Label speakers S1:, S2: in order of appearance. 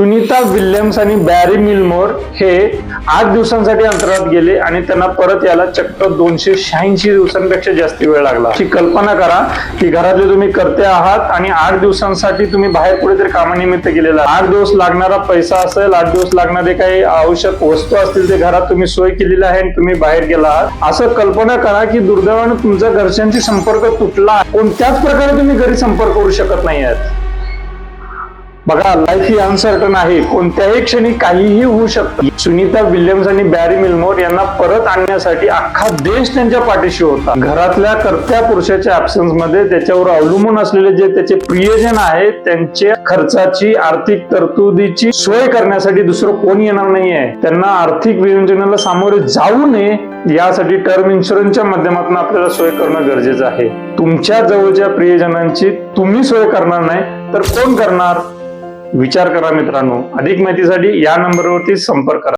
S1: Sunita Williams आणि Barry Wilmore हे आठ दिवसांसाठी अंतरात गेले आणि त्यांना परत यायला चक्क दोनशे शहाऐंशी दिवसांपेक्षा जास्त वेळ लागला. अशी कल्पना करा की घरातले तुम्ही करते आहात आणि आठ दिवसांसाठी तुम्ही बाहेर कुठेतरी कामानिमित्त गेलेला आठ दिवस लागणारा पैसा असेल आठ दिवस लागणारे काही आवश्यक वस्तू असतील ते घरात तुम्ही सोय केलेली आहे आणि तुम्ही बाहेर गेला आहात. असं कल्पना करा की दुर्दैवाने तुमच्या घरच्यांशी संपर्क तुटला कोणत्याच प्रकारे तुम्ही घरी संपर्क करू शकत नाही आहात. बघा लाईफ ही अनसर्टन आहे कोणत्याही क्षणी काहीही होऊ शकतं. सुनीता विल्यम्स आणि बॅरी मिलमोर यांना परत आणण्यासाठी अख्खा देश त्यांच्या पाठीशी होता. घरातल्या कर्त्या पुरुषाच्या ऍब्सन्समध्ये त्याच्यावर अवलंबून असलेले जे त्याचे प्रियजन आहेत त्यांच्या खर्चाची आर्थिक तरतुदीची सोय करण्यासाठी दुसरं कोणी येणार नाहीये. त्यांना आर्थिक विवंचनेला सामोरे जाऊ नये यासाठी टर्म इन्शुरन्सच्या माध्यमातून आपल्याला सोय करणं गरजेचं आहे. तुमच्या जवळच्या प्रियजनांची तुम्ही सोय करणार नाही तर कोण करणार? विचार करा मित्रांनो. अधिक माहितीसाठी या नंबरवरती संपर्क करा.